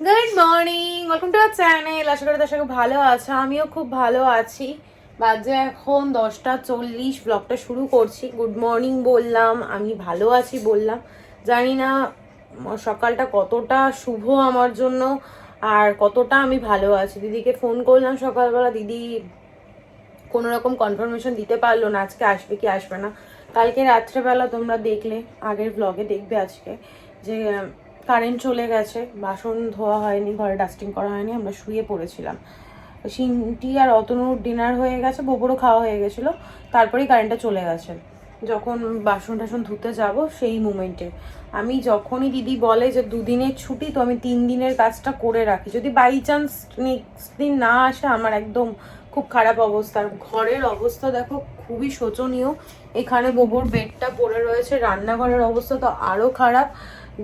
Good morning welcome to our channel আশা করি দর্শক ভালো আছে। আমিও খুব ভালো আছি। বাজে এখন দশটা চল্লিশ। ব্লগটা শুরু করছি। গুড মর্নিং বললাম। আমি ভালো আছি বললাম। জানি না, সকালটা কতটা শুভ আমার জন্য আর কতটা আমি ভালো আছি। দিদিকে ফোন করলাম সকালবেলা। দিদি কোনো রকম কনফার্মেশন দিতে পারল না। আজকে আসবে কি আসবে না। কালকে রাত্রেবেলা তোমরা দেখলে, আগের ব্লগে দেখবে আজকে যে কারেন্ট চলে গেছে, বাসন ধোয়া হয়নি, ঘরে ডাস্টিং করা হয়নি, আমরা শুয়ে পড়েছিলাম। সিনটি আর অতনুর ডিনার হয়ে গেছে বপুরও খাওয়া হয়ে গেছিল, তারপরেই কারেন্টটা চলে গেছে। যখন বাসন টাসন ধুতে যাব, সেই মুমেন্টে আমি যখনই দিদি বলে যে, দুদিনের ছুটি, তো আমি তিন দিনের কাজটা করে রাখি। যদি বাই চান্স নেক্সট দিন না আসে, আমার একদম খুব খারাপ অবস্থা। ঘরের অবস্থা দেখো, খুবই শোচনীয়। এখানে গোবর বেডটা পড়ে রয়েছে, রান্নাঘরের অবস্থা তো আরও খারাপ।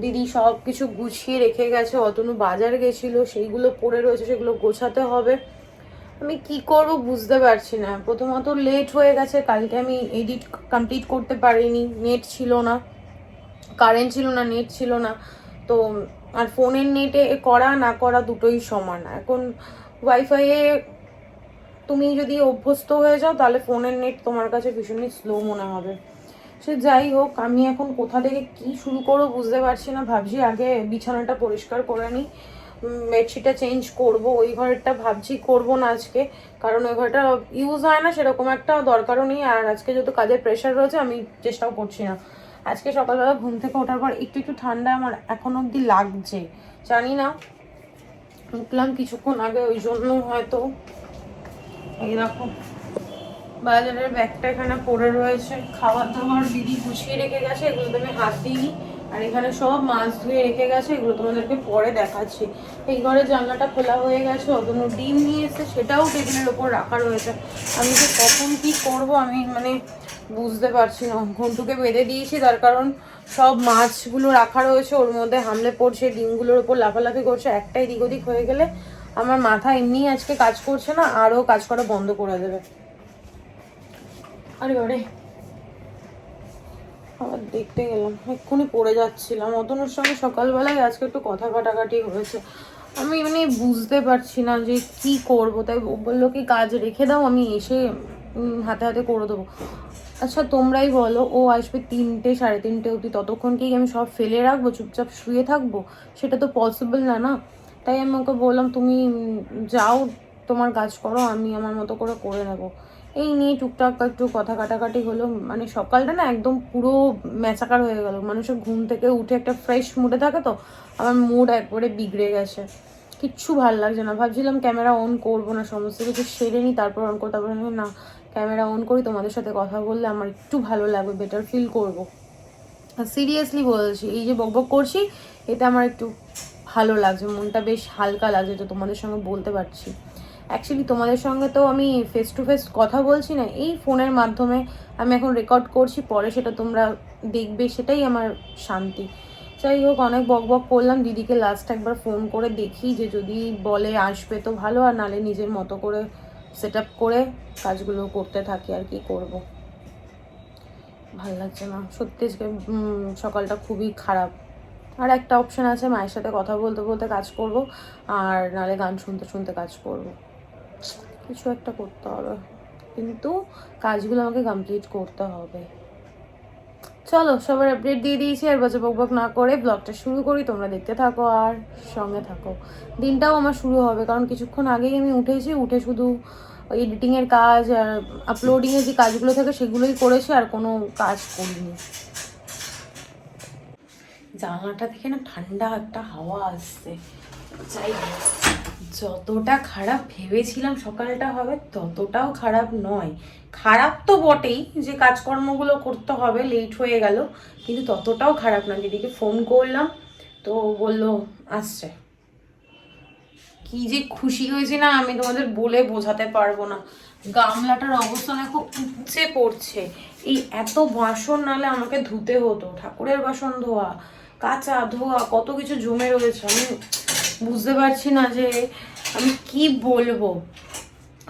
দিদি সব কিছু গুছিয়ে রেখে গেছে, অতনু বাজার গেছিল, সেইগুলো পড়ে রয়েছে, সেগুলো গোছাতে হবে। আমি কি করব বুঝতে পারছি না। প্রথমত লেট হয়ে গেছে, কালকে আমি এডিট কমপ্লিট করতে পারিনি নেট ছিল না কারেন্ট ছিল না নেট ছিল না। তো, আর ফোনের নেটে করা না করা দুটোই সমান। এখন ওয়াইফাইয়ে তুমি যদি অভ্যস্ত হয়ে যাও, তাহলে ফোনের নেট তোমার কাছে ভীষণই স্লো মনে হবে। সে যাই হোক, আমি এখন কোথা থেকে কি শুরু করব বুঝতে পারছি না। ভাবছি আগে বিছানাটা পরিষ্কার করে নিই। বেডশিটটা চেঞ্জ করব। ওই ঘরেরটা ভাবছি করব না আজকে। কারণ ওই ঘরটা ইউজ হয় না, সেরকম একটা দরকারও নেই। আর আজকে যেহেতু কাজের প্রেশার রয়েছে, আমি চেষ্টাও করছি না। আজকে সকালবেলা ঘুম থেকে ওঠার পর একটু একটু ঠান্ডা আমার এখন অবধি লাগছে। জানি না, উঠলাম কিছুক্ষণ আগে, ওই জন্য হয়তো এই দেখো। বাজারের ব্যাগটা এখানে পড়ে রয়েছে। খাবার দাবার দিদি গুছিয়ে রেখে গেছে এগুলোতে আমি হাত দিইনি। আর এখানে সব মাছ ধুয়ে রেখে গেছে, এগুলো তোমাদেরকে পরে দেখাচ্ছি। এই ঘরে জানলাটা খোলা হয়ে গেছে, অতনো ডিম নিয়ে সেটাও টেবিলের ওপর রাখা রয়েছে। আমি যে কখন কি করব, আমি মানে বুঝতে পারছি না। ঘন্টুকে বেঁধে দিয়েছি, তার কারণ সব মাছগুলো রাখা রয়েছে, ওর মধ্যে হামলে পড়ছে, ডিমগুলোর ওপর লাফালাফি করছে। একটাই দিক ওদিক হয়ে গেলে আমার মাথা এমনি আজকে কাজ করছে না, আরও কাজ করা বন্ধ করে দেবে। আরে বারে। আবার দেখতে গেলাম, এক্ষুনি পড়ে যাচ্ছিলাম। অতনুর সঙ্গে সকালবেলায় আজকে একটু কথা কাটাকাটি হয়েছে। আমি মানে বুঝতে পারছি না যে কি করব। তাই বলল কি, কাজ রেখে দাও, আমি এসে হাতে হাতে করে দেবো। আচ্ছা তোমরাই বলো, ও আসবে তিনটে, সাড়ে তিনটে অবধি। ততক্ষণ কি আমি সব ফেলে রাখব? চুপচাপ শুয়ে থাকব? সেটা তো পসিবল না না? তাই আমি ওকে বললাম, তুমি যাও, তোমার কাজ করো, আমি আমার মতো করে করে নেব। এই নিয়ে টুকটাক একটু কথা কাটাকাটি হলো। মানে সকালটা না একদম পুরো ম্যাচাকার হয়ে গেল। মানুষের ঘুম থেকে উঠে একটা ফ্রেশ মুডে থাকে তো, আমার মুড একবারে বিগড়ে গেছে। কিচ্ছু ভালো লাগছে না। ভাবছিলাম ক্যামেরা অন করব না, সমস্ত কিছু সেরে নিই তারপর অন করব তারপর না। ক্যামেরা অন করি, তোমাদের সাথে কথা বললে আমার একটু ভালো লাগবে বেটার ফিল করব। সিরিয়াসলি বলছি, এই যে বকবক করছি, এটা আমার একটু ভালো লাগছে। মনটা বেশ হালকা লাগছে তো তোমাদের সঙ্গে বলতে পারছি। অ্যাকচুয়ালি তোমাদের সঙ্গে তো আমি ফেস টু ফেস কথা বলছি না, এই ফোনের মাধ্যমে আমি এখন রেকর্ড করছি, পরে সেটা তোমরা দেখবে, সেটাই আমার শান্তি। যাই হোক, অনেক বক বক করলাম, দিদিকে লাস্ট একবার ফোন করে দেখি যে যদি বলে আসবে তো ভালো, আর নালে নিজের মতো করে সেট করে কাজগুলো করতে থাকি, আর কি করব। ভালো লাগছে না। সত্যি সকালটা খুবই খারাপ। আর একটা অপশন আছে, মায়ের সাথে কথা বলতে বলতে কাজ করব, আর নালে গান শুনতে শুনতে কাজ করব। কিছু একটা করতে হবে। কিন্তু কাজগুলো আমাকে কমপ্লিট করতে হবে। চলো, সবার আপডেট দিয়ে দিয়েছি, আর বাজে বকবক না করে ব্লগটা শুরু করি। তোমরা দেখতে থাকো আর সঙ্গে থাকো। দিনটাও আমার শুরু হবে, কারণ কিছুক্ষণ আগেই আমি উঠেছি। উঠে শুধু এডিটিংয়ের কাজ আর আপলোডিংয়ের যে কাজগুলো থাকে, সেগুলোই করেছি, আর কোনো কাজ করিনি। জানলাটা থেকে না ঠান্ডা একটা হাওয়া আসছে। যাই যতটা খারাপ ভেবেছিলাম সকালটা হবে, ততটাও খারাপ নয়। খারাপ তো বটেই যে কাজকর্মগুলো করতে হবে লেট হয়ে গেল, কিন্তু ততটাও খারাপ না। দিদিকে ফোন করলাম, তো বলল, আসছে। কি যে খুশি হয়েছে না আমি তোমাদের বলে বোঝাতে পারব না। গামলাটার অবস্থা দেখো উপচে পড়ছে। এই এত বাসন নালে আমাকে ধুতে হতো, ঠাকুরের বাসন ধোয়া। কাঁচা, ধোয়া, কত কিছু জমে রয়েছে, আমি বুঝতে পারছি না যে আমি কি বলব।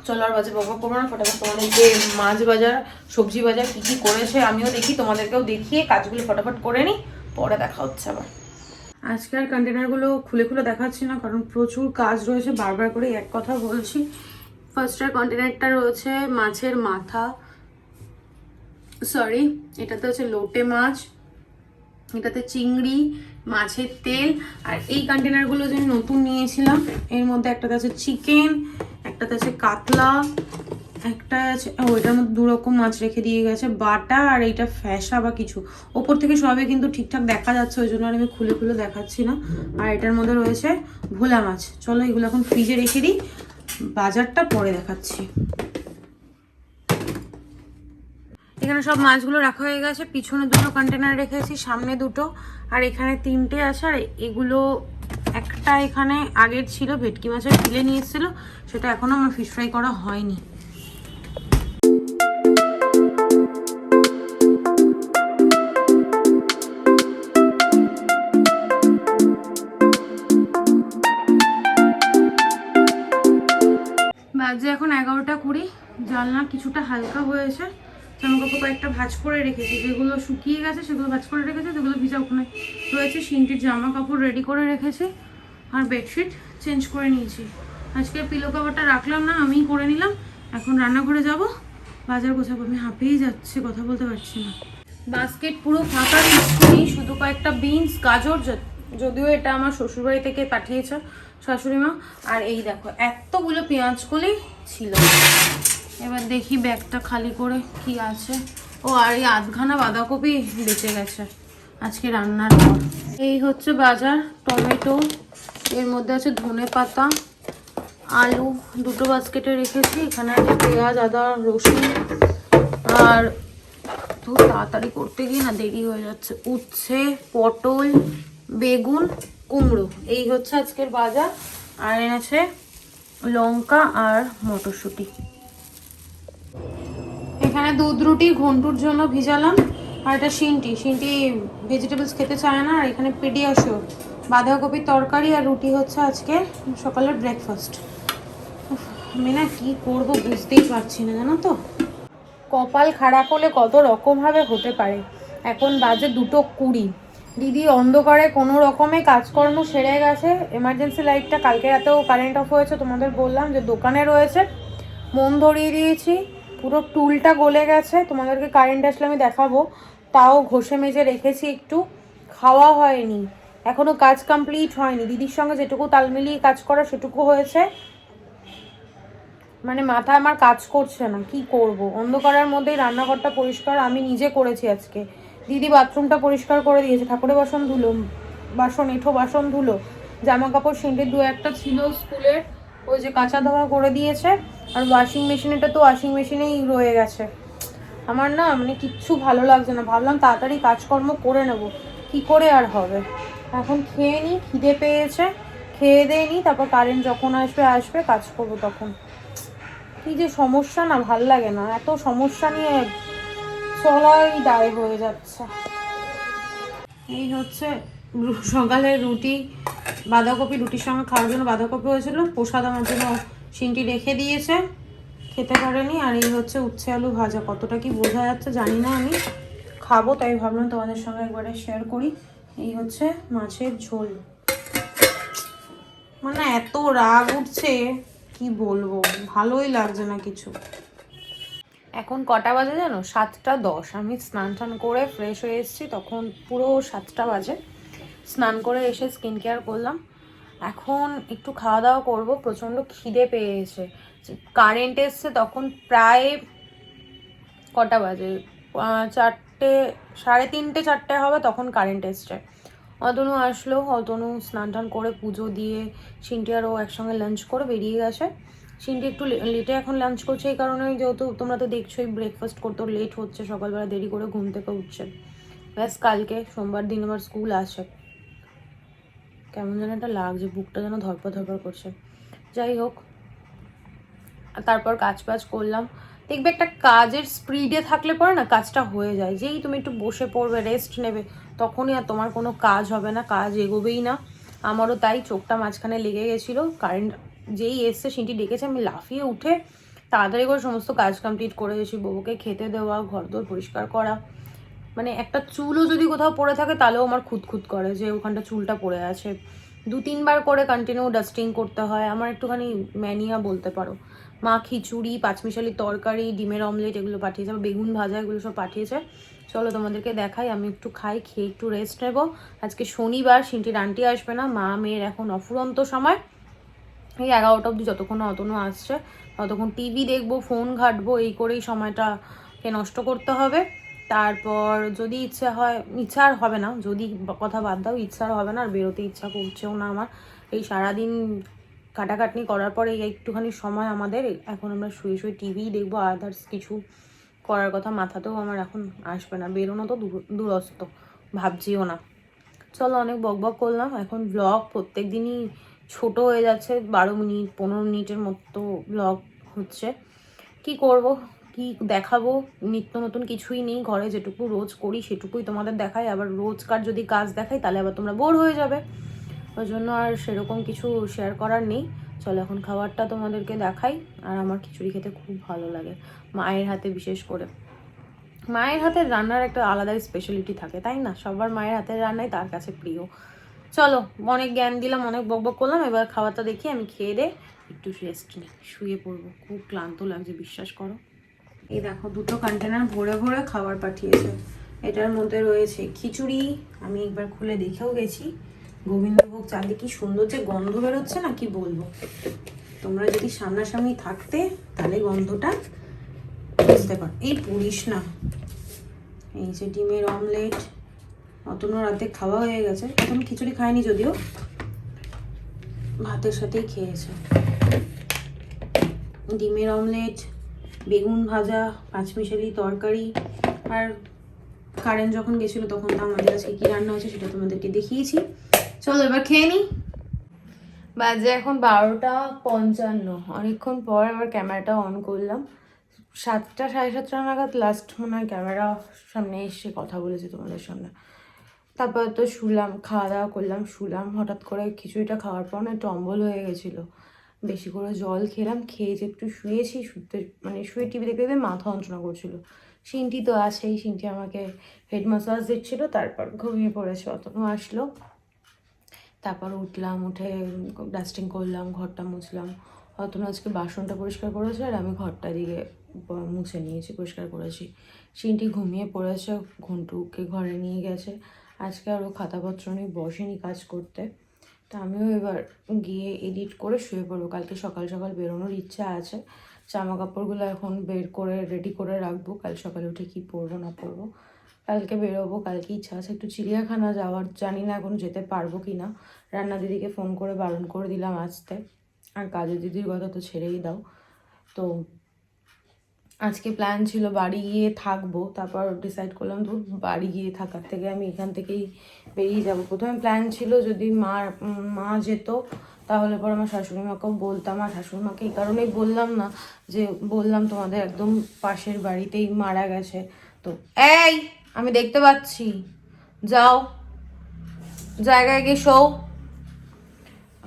চলো আর বাজে বকা করব না, ফটাফট তোমাদেরকে মাছ বাজার, সবজি বাজার কি কি করেছে, আমিও দেখি, তোমাদেরকেও দেখিয়ে কাজগুলো ফটাফট করে নিই, পরে দেখা হচ্ছে আবার। আজকের কন্টেনারগুলো খুলে খুলে দেখাচ্ছি না, কারণ প্রচুর কাজ রয়েছে, বারবার করে এক কথা বলছি। ফার্স্টের কন্টেনারটা রয়েছে মাছের মাথা। সরি এটাতে হচ্ছে লোটে মাছ। এটাতে চিংড়ি, মাছের তেল আর এই কন্টেনারগুলো যে নতুন নিয়েছিলাম, এর মধ্যে একটাতে আছে চিকেন একটাতে আছে কাতলা, একটা আছে, ও, এটার মধ্যে দু রকম মাছ রেখে দিয়ে গেছে, বাটা আর এইটা ফ্যাসা বা কিছু। ওপর থেকে সবে কিন্তু ঠিকঠাক দেখা যাচ্ছে, ওই জন্য আর আমি খুলে খুলে দেখাচ্ছি না। আর এটার মধ্যে রয়েছে ভোলা মাছ। চলো এগুলো এখন ফ্রিজে রেখে দিই, বাজারটা পরে দেখাচ্ছি। এখানে সব মাছগুলো রাখা হয়ে গেছে। পিছনে দুটো কন্টেনার রেখেছি, সামনে দুটো। আর এখানে তিনটে আছে, আর এগুলো একটা এখানে আগের ছিল, ভেটকি মাছের ফিলে নিয়ে এসেছিল, সেটা এখনও আমার ফিশ ফ্রাই করা হয়নি। বাজে এখন এগারোটা কুড়ি, জানলা কিছুটা হালকা হয়েছে। জামা কাপড় কয়েকটা ভাজ করে রেখেছি, যেগুলো শুকিয়ে গেছে সেগুলো ভাজ করে রেখেছি, যেগুলো ভিজা ওখানে রয়েছে, সিনটির জামা কাপড় রেডি করে রেখেছি আর বেডশিট চেঞ্জ করে নিয়েছি। আজকে পিলো কাভারটা রাখলাম না, আমিই করে নিলাম, এখন রান্নাঘরে যাব, বাজার গোছাবো, আমি হাঁপিয়েই যাচ্ছে, কথা বলতে পারছি না। বাস্কেট পুরো ফাঁকা নেই শুধু কয়েকটা বিনস গাজর যদিও এটা আমার শ্বশুরবাড়ি থেকে পাঠিয়েছে শাশুড়ি মা আর এই দেখো, এতগুলো পেঁয়াজ কলি ছিল। এবার দেখি ব্যাগটা খালি করে কি আছে। ও, আর এই আধখানা বাঁধাকপি বেঁচে গেছে আজকে রান্নার পর। এই হচ্ছে বাজার, টমেটো, এর মধ্যে আছে ধনে পাতা, আলু, দুটো বাস্কেটে রেখেছি, এখানে আছে পেঁয়াজ, আদা, রসুন, আর তো তাড়াতাড়ি করতে গিয়ে না দেরি হয়ে যাচ্ছে। উচ্ছে, পটল, বেগুন, কুমড়ো, এই হচ্ছে আজকের বাজার, আর এনেছে লঙ্কা আর মটরশুঁটি। এখানে দুধ, রুটি, ঘন্টুর জন্য ভিজালাম। আর এটা শিনটি। শিনটি ভেজিটেবলস খেতে চায় না, আর এখানে পেডিয়াশো বাঁধাকপির তরকারি আর রুটি হচ্ছে আজকে সকালের ব্রেকফাস্ট আমি না কি করব বুঝতেই পারছি না, জানো তো? কপাল খারাপ হলে কত রকমভাবে হতে পারে। এখন বাজে দুটো কুড়ি। দিদি অন্ধকারে কোনো রকমে কাজকর্ম সেরে গেছে। এমার্জেন্সি লাইটটা কালকে রাতেও কারেন্ট অফ হয়েছে, তোমাদের বললাম যে দোকানে রয়েছে। মন ধরিয়ে দিয়েছি। পুরো টুলটা গলে গেছে, তোমাদেরকে কারেন্ট আসলে আমি দেখাবো। তাও ঘষে মেজে রেখেছি একটু। খাওয়া হয়নি, এখনও কাজ কমপ্লিট হয়নি। দিদির সঙ্গে যেটুকু তাল মিলিয়ে কাজ করা সেটুকু হয়েছে। মানে মাথা আমার কাজ করছে না, কি করব? অন্ধকারের মধ্যেই রান্নাঘরটা পরিষ্কার আমি নিজে করেছি আজকে। দিদি বাথরুমটা পরিষ্কার করে দিয়েছে, ঠাকুরের বাসন ধুলো, বাসন, এঁঠো বাসন ধুলো জামা কাপড় সেন্টের দু একটা ছিল স্কুলের। ওই যে কাঁচা ধোয়া করে দিয়েছে, আর ওয়াশিং মেশিনেটা তো ওয়াশিং মেশিনেই রয়ে গেছে। আমার না মানে কিচ্ছু ভালো লাগছে না, ভাবলাম তাড়াতাড়ি কাজকর্ম করে নেব, কি করে আর হবে? এখন খেয়ে নিই খিদে পেয়েছে, খেয়ে দিয়ে নিই তারপর কারেন্ট যখন আসবে আসবে, কাজ করব তখন। কি যে সমস্যা না, ভালো লাগে না, এত সমস্যা নিয়ে চলাই দায় হয়ে যাচ্ছে। এই হচ্ছে সকালের রুটি, বাঁধাকপি, রুটির সঙ্গে খাওয়ার জন্য বাঁধাকপি হয়েছিল। প্রসাদ আমার জন্য সিনটি রেখে দিয়েছে। খেতে পারেনি। আর এই হচ্ছে উচ্ছে আলু ভাজা। কতটা কি বোঝা যাচ্ছে জানি না আমি। খাব, তাই ভাবলাম তোমাদের সঙ্গে একবারে শেয়ার করি। এই হচ্ছে মাছের ঝোল। মানে এত রাগ উঠছে, কি বলব? ভালোই লাগছে না কিছু। এখন কটা বাজে জানো? সাতটা দশ। আমি স্নান টান করে ফ্রেশ হয়ে এসেছি, তখন পুরো সাতটা বাজে। স্নান করে এসে স্কিন কেয়ার করলাম। এখন একটু খাওয়া দাওয়া করব, প্রচণ্ড খিদে পেয়েছে। কারেন্ট এসছে তখন প্রায় কটা বাজে? চারটে, সাড়ে তিনটে, চারটে হবে তখন কারেন্ট এসছে। অতনু আসলো, অতনু স্নান টান করে পুজো দিয়ে সিনটি আর ও একসঙ্গে লাঞ্চ করে বেরিয়ে গেছে। সিনটি একটু লেটে এখন লাঞ্চ করছে এই কারণে যেহেতু তোমরা তো দেখছোই ব্রেকফাস্ট করতেও লেট হচ্ছে, সকালবেলা দেরি করে ঘুম থেকে উঠছে। ব্যাস কালকে, সোমবার দিন আমার স্কুল আছে কেমন যেন একটা লাগছে, বুকটা যেন ধরপর ধরপর করছে। যাই হোক তারপর কাজ বাজ করলাম। দেখবে একটা কাজের স্পিডে থাকলে পরে না কাজটা হয়ে যায়। যেই তুমি একটু বসে পড়বে রেস্ট নেবে, তখনই আর তোমার কোনো কাজ হবে না, কাজ এগোবেই না। আমারও তাই চোখটা মাঝখানে লেগে গেছিল। কারেন্ট যেই এসছে সেটি ডেকেছে, আমি লাফিয়ে উঠে তাড়াতাড়ি করে সমস্ত কাজ কমপ্লিট করে এসেছি বউকে খেতে দেওয়া ঘর দোর পরিষ্কার করা মানে একটা চুলও যদি কোথাও পড়ে থাকে, তাহলেও আমার খুঁতখুত করে যে ওখানটা চুলটা পড়ে আছে। দু তিনবার করে কন্টিনিউ ডাস্টিং করতে হয়। আমার একটুখানি ম্যানিয়া বলতে পারো। মা খিচুড়ি, পাঁচমিশালি তরকারি, ডিমের অমলেট এগুলো পাঠিয়েছে, বেগুন ভাজা এগুলো সব পাঠিয়েছে। চলো তোমাদেরকে দেখাই, আমি একটু খাই, খেয়ে একটু রেস্ট নেব। আজকে শনিবার সিনটির আন্টি আসবে না, মা, মেয়ের এখন অফুরন্ত সময়। এই এগারোটা অবধি যতক্ষণ অতনও আসছে, ততক্ষণ টিভি দেখব ফোন ঘাটবো, এই করেই সময়টাকে নষ্ট করতে হবে। তারপর যদি ইচ্ছা হয়, ইচ্ছা আর হবে না, যদি কথা বাদ দাও, ইচ্ছা আর হবে না, আর বেরোতে ইচ্ছা করছেও না আমার। এই সারাদিন কাটাকাটনি করার পরে এই একটুখানি সময় আমাদের, এখন আমরা শুয়ে শুয়ে টিভি দেখব আদার্স কিছু করার কথা মাথাতেও আমার এখন আসবে না। বেরোনো তো দূর- দূরস্থ, ভাবছিও না। চলো অনেক বক বক করলাম, এখন ব্লগ প্রত্যেক দিনই ছোট হয়ে যাচ্ছে, বারো মিনিট, পনেরো মিনিটের মতো ব্লগ হচ্ছে। কি করব? কি দেখাবো? নিত্য নতুন কিছুই নেই, ঘরে যেটুকু রোজ করি সেটুকুই তোমাদের দেখাই। আবার রোজকার যদি কাজ দেখাই, তাহলে আবার তোমরা বোর হয়ে যাবে। ওই জন্য আর সেরকম কিছু শেয়ার করার নেই। চলো এখন খাবারটা তোমাদেরকে দেখাই। আর আমার খিচুড়ি খেতে খুব ভালো লাগে, মায়ের হাতে বিশেষ করে। মায়ের হাতের রান্নার একটা আলাদাই স্পেশালিটি থাকে, তাই না? সবার মায়ের হাতের রান্নাই তার কাছে প্রিয়। চলো, অনেক জ্ঞান দিলাম, অনেক বক বক করলাম। এবার খাবারটা দেখি, আমি খেয়ে দে, একটু রেস্ট নিই। শুয়ে পড়ব, খুব ক্লান্ত লাগছে, বিশ্বাস করো। এই দেখো, দুটো কন্টেনার ভরে ভরে খাবার পাঠিয়েছে। এটার মধ্যে রয়েছে খিচুড়ি, আমি একবার খুলে দেখেও গেছি। গোবিন্দভোগ চালে কি সুন্দর যে গন্ধ বেরোচ্ছে না, কি বলব? তোমরা যদি সামনাসামনি থাকতে, তাহলে গন্ধটা বুঝতে পার। এই পুলিশ না। এই যে ডিমের অমলেট অতনও রাতে খাওয়া হয়ে গেছে। এখন খিচুড়ি খায়নি যদিও। ভাতের সাথেই খেয়েছে। ডিমের অমলেট বেগুন ভাজা, পাঁচমিশালি তরকারি আর কারেন্ট যখন গেছিল তখন তো আমাদের আজকে কী রান্না হয়েছে সেটা তোমাদেরকে দেখিয়েছি। চলো এবার খেয়ে নিই বাজে এখন বারোটা পঞ্চান্ন। অনেকক্ষণ পর আবার ক্যামেরাটা অন করলাম। সাতটা, সাড়ে সাতটা নাগাদ লাস্ট মনে হয় ক্যামেরা সামনে এসে কথা বলেছি তোমাদের সামনে। তারপর তো শুলাম, খাওয়া দাওয়া করলাম। শুলাম হঠাৎ করে খিচুড়িটা খাওয়ার পর না একটু অম্বল হয়ে গেছিল। বেশি করে জল খেলাম, খেয়ে যে একটু শুয়েছি, শুতে মানে শুয়ে টিভি দেখতে দেখতে মাথা যন্ত্রণা করছিল। সিনটি তো আছেই সিনটি আমাকে হেড মাসাজ দিচ্ছিল, তারপর ঘুমিয়ে পড়েছে অতনও আসলো। তারপর উঠলাম, উঠে ডাস্টিং করলাম, ঘরটা মুছলাম। অতনু আজকে বাসনটা পরিষ্কার করেছে আর আমি ঘরটা দিকে মুছে নিয়েছি, পরিষ্কার করেছি। সিনটি ঘুমিয়ে পড়েছে, ঘন্টুকে ঘরে নিয়ে গেছে। আজকে আরও খাতাপত্র নিয়ে বসেনি কাজ করতে। তা আমিও এবার গিয়ে এডিট করে শুয়ে পড়ব। কালকে সকাল সকাল বেরোনোর ইচ্ছা আছে। জামা কাপড়গুলো এখন বের করে রেডি করে রাখব। কাল সকালে উঠে কি পরবো, না পরবো। কালকে বেরোবো, কালকে ইচ্ছা আছে। একটু চিড়িয়াখানা যাওয়ার, জানি না এখন যেতে পারব কি না। রান্না দিদিকে ফোন করে বারণ করে দিলাম আসতে আর কাজু দিদির কথা তো ছেড়েই দাও। তো আজকে প্ল্যান ছিল বাড়ি গিয়ে থাকব, তারপর ডিসাইড করলাম তো বাড়ি গিয়ে থাকার থেকে আমি এখান থেকেই বেরিয়ে যাব। প্রথমে প্ল্যান ছিল যদি মা মা যেত, তাহলে পর আমার শাশুড়ি মাকেও বলতাম। আর শাশুড়ি মাকে এই কারণেই বললাম না যে, বললাম তোমাদের একদম পাশের বাড়িতেই মারা গেছে। তো এই, আমি দেখতে পাচ্ছি। যাও, জায়গায় গিয়ে শো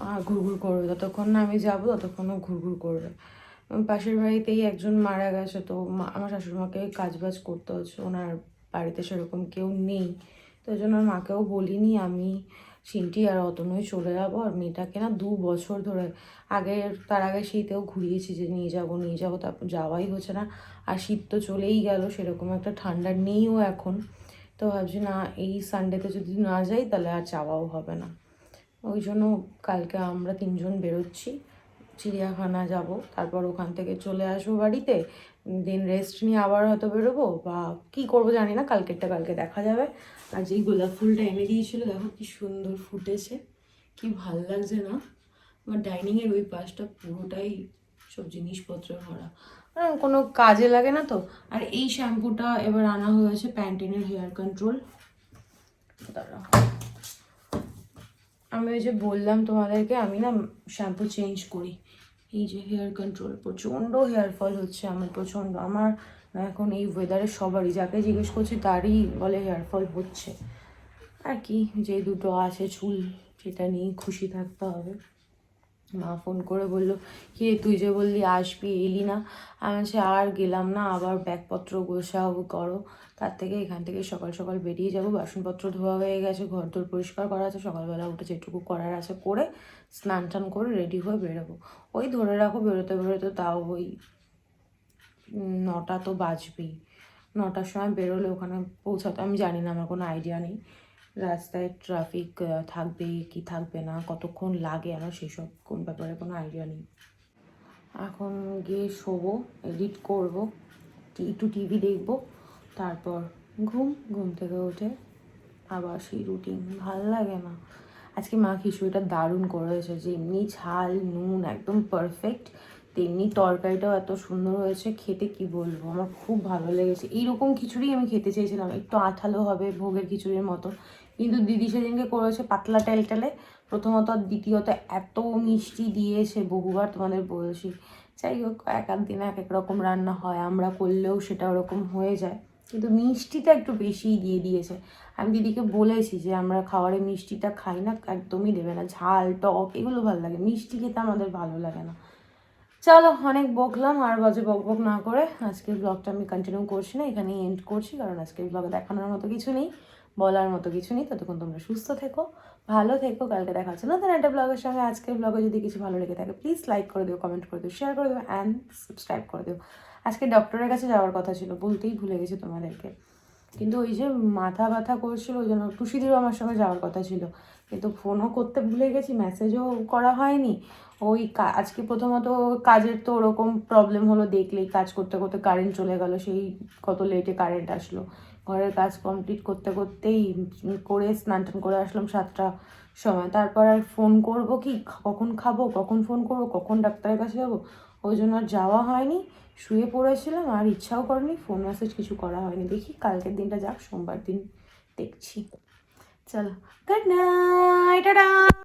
আর ঘুরঘুর করবে, যতক্ষণ না আমি যাব ততক্ষণও ঘুরঘুর করবে। পাশের বাড়িতেই একজন মারা গেছে, তো আমার শাশুড়িমাকে কাজ বাজ করতে হচ্ছে, ওনার বাড়িতে সেরকম কেউ নেই। তো ওই জন্য মাকেও বলিনি, আমি সিনটি আর অতনই চলে যাব। আর মেয়েটাকে না দু বছর ধরে, আগে তার আগে শীতেও ঘুরিয়েছি যে নিয়ে যাব নিয়ে যাব তারপর যাওয়াই হচ্ছে না। আর শীত তো চলেই গেল, সেরকম একটা ঠান্ডা নেইও এখন। তো ভাবছি না, এই সানডেতে যদি না যাই, তাহলে আর যাওয়াও হবে না। ওই জন্য কালকে আমরা তিনজন বেরোচ্ছি। চিড়িয়াখানা যাব, তারপর ওখান থেকে চলে আসব বাড়িতে, দিন রেস্ট নিয়ে আবার হয়তো বেরোবো, বা কি করব জানি না, কালকেরটা কালকে দেখা যাবে। আর যেই গোলাপ ফুলটা এনে দিয়েছিল, দেখো কি সুন্দর ফুটেছে, কি ভালো লাগছে না? আমার ডাইনিংয়ের ওই পাশটা পুরোটাই সব জিনিসপত্র ভরা। কোনো কাজে লাগে না তো? আর এই শ্যাম্পুটা এবার আনা হয়েছে প্যান্টিনের হেয়ার কন্ট্রোল আমি ওই যে বললাম তোমাদেরকে, আমি না শ্যাম্পু চেঞ্জ করি। এই যে হেয়ার কন্ট্রোল প্রচণ্ড হেয়ার ফল হচ্ছে আমার, প্রচণ্ড। আমার এখন এই ওয়েদারে সবারই, যাকে জিজ্ঞেস করছি তারই বলে হেয়ার ফল হচ্ছে। আর কি, যে দুটো আছে, চুল সেটা নিয়েই খুশি থাকতে হবে। মা ফোন করে বলল রে, তুই যে বললি আসবি এলি না? আমি সে আর গেলাম না আবার ব্যাগপত্র গোছাও করো। তার থেকে এখান থেকে সকাল সকাল বেরিয়ে যাব। বাসনপত্র ধোয়া হয়ে গেছে ঘর দোর পরিষ্কার করা আছে সকালবেলা উঠে যেটুকু করার আছে করে স্নান টান করে রেডি হয়ে বেরোবো। ওই ধরে রাখো বেরোতে বেরোতে তাও ওই নটা তো বাজবেই। নটার সময় বেরোলে ওখানে পৌঁছাতে আমি জানি না আমার কোনো আইডিয়া নেই। রাস্তায় ট্রাফিক থাকবে কি থাকবে না, কতক্ষণ লাগে আমার সেসব কোন ব্যাপারে কোনো আইডিয়া নেই। এখন গিয়ে শোবো এডিট করব একটু টিভি দেখব, তারপর ঘুম ঘুম থেকে উঠে আবার সেই রুটিন ভালো লাগে না। আজকে মা খিচুড়িটা দারুণ করেছে যে এমনি ঝাল, নুন একদম পারফেক্ট তেমনি তরকারিটাও এত সুন্দর হয়েছে, খেতে কি বলব? আমার খুব ভালো লেগেছে। এইরকম খিচুড়ি আমি খেতে চেয়েছিলাম। একটু আঠালো হবে ভোগের খিচুড়ির মতো। কিন্তু দিদি সেদিনকে করেছে পাতলা টেলটেলে প্রথমত আর দ্বিতীয়ত এত মিষ্টি দিয়েছে বহুবার তোমাদের বলছি। যাই হোক, এক এক দিনে এক এক রকম রান্না হয়, আমরা করলেও সেটা ওরকম হয়ে যায়। কিন্তু মিষ্টিটা একটু বেশিই দিয়ে দিয়েছে। আমি দিদিকে বলেছি যে, আমরা খাবারে মিষ্টিটা খাই না, একদমই দেবে না। ঝাল, টক, এগুলো ভালো লাগে। মিষ্টি খেতে আমাদের ভালো লাগে না। চলো, অনেক বকলাম, আর বাজে বক বক না করে আজকের ব্লগটা আমি কন্টিনিউ করছি না। এখানেই এন্ড করছি, কারণ আজকের ব্লগে দেখানোর মতো কিছু নেই। বলার মতো কিছু নেই। ততক্ষণ তোমরা সুস্থ থেকো, ভালো থেকো। কালকে দেখা হচ্ছে নতুন একটা ব্লগের সঙ্গে। আজকের ব্লগে যদি কিছু ভালো লেগে থাকে প্লিজ লাইক করে দিও কমেন্ট করে দিও শেয়ার করে দিও অ্যান্ড সাবস্ক্রাইব করে দিও। আজকে ডক্টরের কাছে যাওয়ার কথা ছিল, বলতেই ভুলে গেছি তোমাদেরকে। কিন্তু ওই যে মাথা ব্যথা করছিল, ওই জন্য টুসিদিরও আমার সঙ্গে যাওয়ার কথা ছিল। কিন্তু ফোনও করতে ভুলে গেছি মেসেজও করা হয়নি। ওই আজকে প্রথমত কাজের তো ওরকম প্রবলেম হলো, দেখলেই কাজ করতে করতে কারেন্ট চলে গেল, সেই কত লেটে কারেন্ট আসলো। ঘরের কাজ কমপ্লিট করতে করতেই করে স্নান টান করে আসলাম সাতটা সময়। তারপর আর ফোন করব কি? কখন খাব? কখন ফোন করব? কখন ডাক্তারের কাছে যাব? ওই জন্য আর যাওয়া হয়নি। শুয়ে পড়েছিলাম আর ইচ্ছাও করেনি। ফোন মেসেজ কিছু করা হয়নি। দেখি কালকের দিনটা যাক, সোমবার দিন দেখছি। চলো গুড নাইট